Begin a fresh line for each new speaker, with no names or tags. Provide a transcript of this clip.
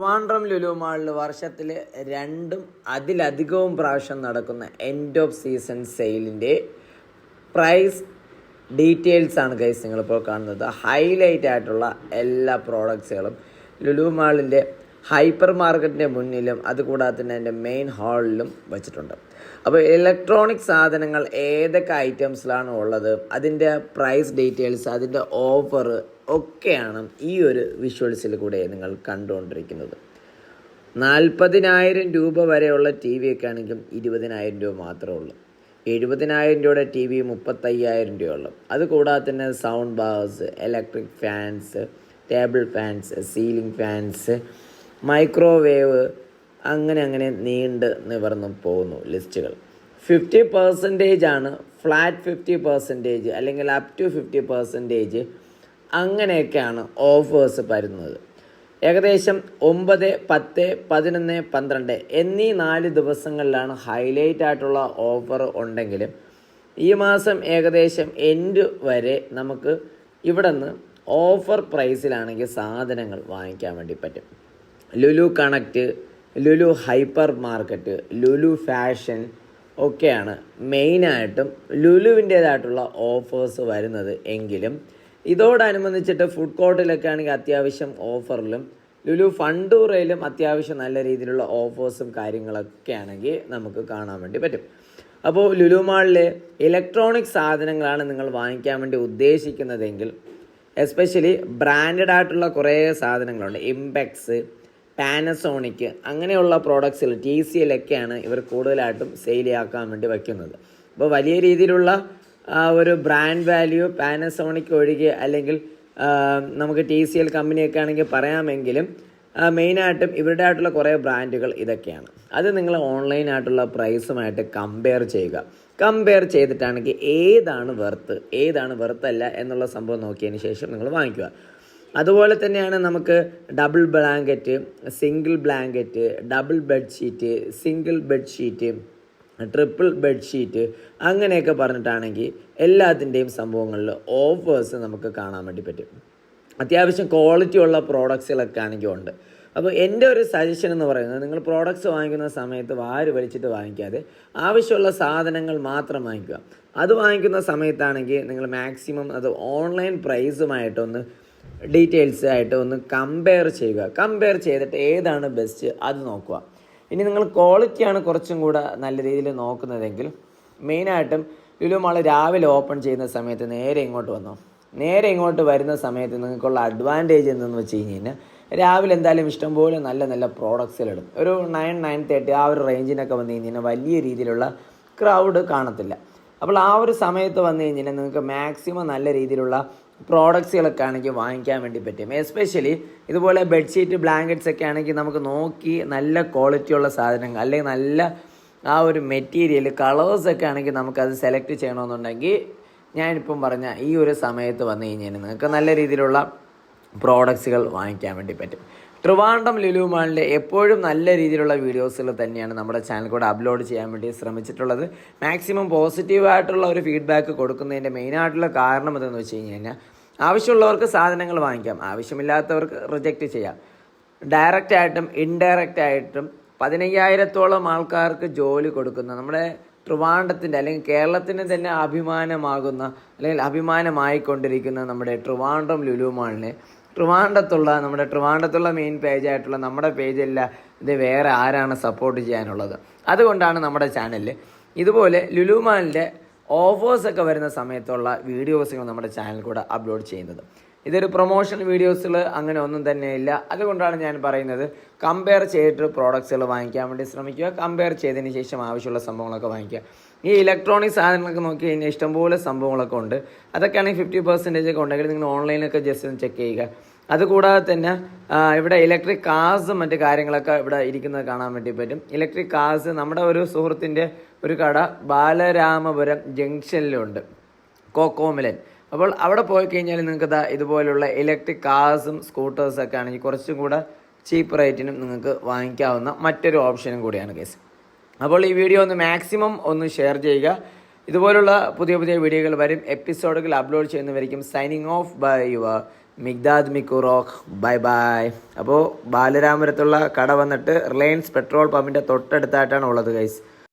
ട്രിവാൻഡ്രം ലുലുമാളിൽ വർഷത്തിൽ രണ്ടും അതിലധികവും പ്രാവശ്യം നടക്കുന്ന എൻഡ് ഓഫ് സീസൺ സെയിലിന്റെ പ്രൈസ് ഡീറ്റെയിൽസ് ആണ് ഗൈസ് നിങ്ങളിപ്പോൾ കാണുന്നത്. ഹൈലൈറ്റ് ആയിട്ടുള്ള എല്ലാ പ്രോഡക്ട്സുകളും ലുലു മാളിന്റെ ഹൈപ്പർ മാർക്കറ്റിന്റെ മുന്നിലും അതുകൂടാതെ തന്നെ എന്റെ മെയിൻ ഹാളിലും വെച്ചിട്ടുണ്ട്. അപ്പോൾ ഇലക്ട്രോണിക് സാധനങ്ങൾ ഏതൊക്കെ ഐറ്റംസിലാണ് ഉള്ളത് അതിന്റെ പ്രൈസ് ഡീറ്റെയിൽസ് അതിന്റെ ഓഫർ ഒക്കെയാണ് ഈ ഒരു വിഷ്വൽസിൽ കൂടെ നിങ്ങൾ കണ്ടുകൊണ്ടിരിക്കുന്നത്. നാൽപ്പതിനായിരം രൂപ വരെയുള്ള ടി വി ഒക്കെ ആണെങ്കിൽ ഇരുപതിനായിരം രൂപ മാത്രമേ ഉള്ളൂ. എഴുപതിനായിരം രൂപയുടെ ടി വി മുപ്പത്തയ്യായിരം രൂപയുള്ളൂ. അതുകൂടാതെ തന്നെ sound bass electric fans table fans ceiling fans microwave അങ്ങനെ അങ്ങനെ നീണ്ട് നിവർന്ന് പോകുന്നു ലിസ്റ്റുകൾ. ഫിഫ്റ്റി പെർസെന്റേജ് ആണ്. ഫ്ലാറ്റ് ഫിഫ്റ്റി പെർസെന്റേജ് അല്ലെങ്കിൽ അപ് ടു ഫിഫ്റ്റി പെർസെന്റേജ് അങ്ങനെയൊക്കെയാണ് ഓഫേഴ്സ് വരുന്നത്. ഏകദേശം ഒമ്പത് പത്ത് പതിനൊന്ന് പന്ത്രണ്ട് എന്നീ നാല് ദിവസങ്ങളിലാണ് ഹൈലൈറ്റ് ആയിട്ടുള്ള ഓഫർ ഉണ്ടെങ്കിലും ഈ മാസം ഏകദേശം എൻഡ് വരെ നമുക്ക് ഇവിടെ നിന്ന് ഓഫർ പ്രൈസിലാണെങ്കിൽ സാധനങ്ങൾ വാങ്ങിക്കാൻ വേണ്ടി പറ്റും. Lulu connect Lulu hypermarket Lulu fashion ഒക്കെയാണ് മെയിനായിട്ടും ലുലുവിന്റേതായിട്ടുള്ള ഓഫേഴ്സ് വരുന്നത് എങ്കിലും ഇതോടനുബന്ധിച്ചിട്ട് ഫുഡ് കോർട്ടിലൊക്കെ ആണെങ്കിൽ അത്യാവശ്യം ഓഫറിലും ലുലു ഫണ്ടൂറയിലും അത്യാവശ്യം നല്ല രീതിയിലുള്ള ഓഫേഴ്സും കാര്യങ്ങളൊക്കെ ആണെങ്കിൽ നമുക്ക് കാണാൻ വേണ്ടി പറ്റും. അപ്പോൾ ലുലു മാളിലെ ഇലക്ട്രോണിക് സാധനങ്ങളാണ് നിങ്ങൾ വാങ്ങിക്കാൻ വേണ്ടി ഉദ്ദേശിക്കുന്നതെങ്കിൽ എസ്പെഷ്യലി ബ്രാൻഡഡ് ആയിട്ടുള്ള കുറേ സാധനങ്ങളുണ്ട്. ഇംപെക്സ് പാനസോണിക് അങ്ങനെയുള്ള പ്രോഡക്ട്സിൽ ടി സി എൽ ഒക്കെയാണ് ഇവർ കൂടുതലായിട്ടും സെയിലാക്കാൻ വേണ്ടി വയ്ക്കുന്നത്. അപ്പോൾ വലിയ രീതിയിലുള്ള ഒരു ബ്രാൻഡ് വാല്യൂ പാനസോണിക് ഒഴികെ അല്ലെങ്കിൽ നമുക്ക് ടി സി എൽ കമ്പനിയൊക്കെ ആണെങ്കിൽ പറയാമെങ്കിലും മെയിനായിട്ടും ഇവരുടെ ആയിട്ടുള്ള കുറേ ബ്രാൻഡുകൾ ഇതൊക്കെയാണ്. അത് നിങ്ങൾ ഓൺലൈനായിട്ടുള്ള പ്രൈസുമായിട്ട് കമ്പയർ ചെയ്യുക. കമ്പയർ ചെയ്തിട്ടാണെങ്കിൽ ഏതാണ് വെർത്ത് ഏതാണ് വെർത്തല്ല എന്നുള്ള സംഭവം നോക്കിയതിന് ശേഷം നിങ്ങൾ വാങ്ങിക്കുക. അതുപോലെ തന്നെയാണ് നമുക്ക് double blanket single blanket double bedsheet single bedsheet triple bedsheet അങ്ങനെയൊക്കെ പറഞ്ഞിട്ടാണെങ്കിൽ എല്ലാത്തിന്റെയും സംഭവങ്ങളിൽ ഓഫേഴ്സ് നമുക്ക് കാണാൻ വേണ്ടി പറ്റും. അത്യാവശ്യം ക്വാളിറ്റി ഉള്ള പ്രോഡക്ട്സുകളൊക്കെ ആണെങ്കിൽ ഉണ്ട്. അപ്പോൾ എന്റെ ഒരു സജഷൻ എന്ന് പറയുന്നത് നിങ്ങൾ പ്രോഡക്റ്റ്സ് വാങ്ങിക്കുന്ന സമയത്ത് വാര് വലിച്ചിട്ട് വാങ്ങിക്കാതെ ആവശ്യമുള്ള സാധനങ്ങൾ മാത്രം വാങ്ങിക്കുക. അത് വാങ്ങിക്കുന്ന സമയത്താണെങ്കിൽ നിങ്ങൾ മാക്സിമം അത് ഓൺലൈൻ പ്രൈസുമായിട്ടൊന്ന് ഡീറ്റെയിൽസ് ആയിട്ട് ഒന്ന് കമ്പയർ ചെയ്യുക. കമ്പയർ ചെയ്തിട്ട് ഏതാണ് ബെസ്റ്റ് അത് നോക്കുക. ഇനി നിങ്ങൾ ക്വാളിറ്റിയാണ് കുറച്ചും കൂടെ നല്ല രീതിയിൽ നോക്കുന്നതെങ്കിൽ മെയിനായിട്ടും ലുലു മാൾ രാവിലെ ഓപ്പൺ ചെയ്യുന്ന സമയത്ത് നേരെ ഇങ്ങോട്ട് വന്നോ. നേരെ ഇങ്ങോട്ട് വരുന്ന സമയത്ത് നിങ്ങൾക്കുള്ള അഡ്വാന്റേജ് എന്തെന്ന് വെച്ച് കഴിഞ്ഞ് കഴിഞ്ഞാൽ രാവിലെ എന്തായാലും ഇഷ്ടംപോലെ നല്ല നല്ല പ്രോഡക്ട്സിലിടും ഒരു നയൻ നയൻ തേർട്ടി ആ ഒരു റേഞ്ചിനൊക്കെ വന്നു കഴിഞ്ഞാൽ വലിയ രീതിയിലുള്ള ക്രൗഡ് കാണത്തില്ല. അപ്പോൾ ആ ഒരു സമയത്ത് വന്നു കഴിഞ്ഞാൽ നിങ്ങൾക്ക് മാക്സിമം നല്ല രീതിയിലുള്ള പ്രോഡക്ട്സുകളൊക്കെ ആണെങ്കിൽ വാങ്ങിക്കാൻ വേണ്ടി പറ്റും. എസ്പെഷ്യലി ഇതുപോലെ ബെഡ്ഷീറ്റ് ബ്ലാങ്കറ്റ്സ് ഒക്കെ ആണെങ്കിൽ നമുക്ക് നോക്കി നല്ല ക്വാളിറ്റിയുള്ള സാധനങ്ങൾ അല്ലെങ്കിൽ നല്ല ആ ഒരു മെറ്റീരിയൽ കളേഴ്സൊക്കെ ആണെങ്കിൽ നമുക്കത് സെലക്ട് ചെയ്യണമെന്നുണ്ടെങ്കിൽ ഞാനിപ്പം പറഞ്ഞ ഈ ഒരു സമയത്ത് വന്നു കഴിഞ്ഞാൽ നിങ്ങൾക്ക് നല്ല രീതിയിലുള്ള പ്രോഡക്ട്സുകൾ വാങ്ങിക്കാൻ വേണ്ടി പറ്റും. ട്രിവാൻഡ്രം ലുലു മാളിന്റെ എപ്പോഴും നല്ല രീതിയിലുള്ള വീഡിയോസുകൾ തന്നെയാണ് നമ്മുടെ ചാനൽ കൂടെ അപ്ലോഡ് ചെയ്യാൻ വേണ്ടി ശ്രമിച്ചിട്ടുള്ളത്. മാക്സിമം പോസിറ്റീവായിട്ടുള്ള ഒരു ഫീഡ്ബാക്ക് കൊടുക്കുന്നതിന്റെ മെയിനായിട്ടുള്ള കാരണം എന്തെന്ന് വെച്ച് കഴിഞ്ഞ് കഴിഞ്ഞാൽ ആവശ്യമുള്ളവർക്ക് സാധനങ്ങൾ വാങ്ങിക്കാം ആവശ്യമില്ലാത്തവർക്ക് റിജക്റ്റ് ചെയ്യാം. ഡയറക്റ്റ് ആയിട്ടും ഇൻഡയറക്റ്റ് ആയിട്ടും പതിനയ്യായിരത്തോളം ആൾക്കാർക്ക് ജോലി കൊടുക്കുന്ന നമ്മുടെ ട്രിവാൻഡത്തിന്റെ അല്ലെങ്കിൽ കേരളത്തിന് തന്നെ അഭിമാനമാകുന്ന അല്ലെങ്കിൽ അഭിമാനമായിക്കൊണ്ടിരിക്കുന്ന നമ്മുടെ ട്രിവാൻഡ്രം ലുലു മാളിനെ ട്രിവാൻഡത്തുള്ള നമ്മുടെ ട്രിവാൻഡത്തുള്ള മെയിൻ പേജായിട്ടുള്ള നമ്മുടെ പേജല്ല ഇത് വേറെ ആരാണ് സപ്പോർട്ട് ചെയ്യാനുള്ളത്. അതുകൊണ്ടാണ് നമ്മുടെ ചാനലിൽ ഇതുപോലെ ലുലുമാലിന്റെ ഓഫേഴ്സൊക്കെ വരുന്ന സമയത്തുള്ള വീഡിയോസുകൾ നമ്മുടെ ചാനൽ കൂടെ അപ്ലോഡ് ചെയ്യുന്നത്. ഇതൊരു പ്രൊമോഷൻ വീഡിയോസിൽ അങ്ങനെ ഒന്നും തന്നെ ഇല്ല. അതുകൊണ്ടാണ് ഞാൻ പറയുന്നത് കമ്പയർ ചെയ്തിട്ട് പ്രോഡക്ട്സുകൾ വാങ്ങിക്കാൻ വേണ്ടി ശ്രമിക്കുക കമ്പയർ ചെയ്തതിന് ശേഷം ആവശ്യമുള്ള സംഭവങ്ങളൊക്കെ വാങ്ങിക്കുക. ഈ ഇലക്ട്രോണിക് സാധനങ്ങളൊക്കെ നോക്കി കഴിഞ്ഞാൽ ഇഷ്ടംപോലെ സംഭവങ്ങളൊക്കെ ഉണ്ട്. അതൊക്കെയാണെങ്കിൽ ഫിഫ്റ്റി പെർസെന്റേജ് ഒക്കെ ഉണ്ടെങ്കിൽ നിങ്ങൾ ഓൺലൈനൊക്കെ ജസ്റ്റ് ഒന്ന് ചെക്ക് ചെയ്യുക. അതുകൂടാതെ തന്നെ ഇവിടെ ഇലക്ട്രിക് കാർസ് മറ്റ് കാര്യങ്ങളൊക്കെ ഇവിടെ ഇരിക്കുന്നത് കാണാൻ വേണ്ടി പറ്റും. ഇലക്ട്രിക് കാർസ് നമ്മുടെ ഒരു സുഹൃത്തിന്റെ ഒരു കട ബാലരാമപുരം ജംഗ്ഷനിലുണ്ട് കോക്കോമിലൻ. അപ്പോൾ അവിടെ പോയി കഴിഞ്ഞാൽ നിങ്ങൾക്ക് ഇതാ ഇതുപോലുള്ള ഇലക്ട്രിക് കാർസും സ്കൂട്ടേഴ്സും ഒക്കെ ആണെങ്കിൽ കുറച്ചും കൂടെ ചീപ്പ് റേറ്റിനും നിങ്ങൾക്ക് വാങ്ങിക്കാവുന്ന മറ്റൊരു ഓപ്ഷനും കൂടിയാണ് കേസ് അപ്പോൾ ഈ വീഡിയോ ഒന്ന് മാക്സിമം ഒന്ന് ഷെയർ ചെയ്യുക. ഇതുപോലുള്ള പുതിയ പുതിയ വീഡിയോകൾ വരും. എപ്പിസോഡുകൾ upload ചെയ്യുന്നവരിക്കും signing off by your Migdad മിക്കുറോഖ് bye bye അപ്പോൾ ബാലരാമപുരത്തുള്ള കട വന്നിട്ട് റിലയൻസ് പെട്രോൾ പമ്പിന്റെ തൊട്ടടുത്തായിട്ടാണ് ഉള്ളത് ഗൈസ്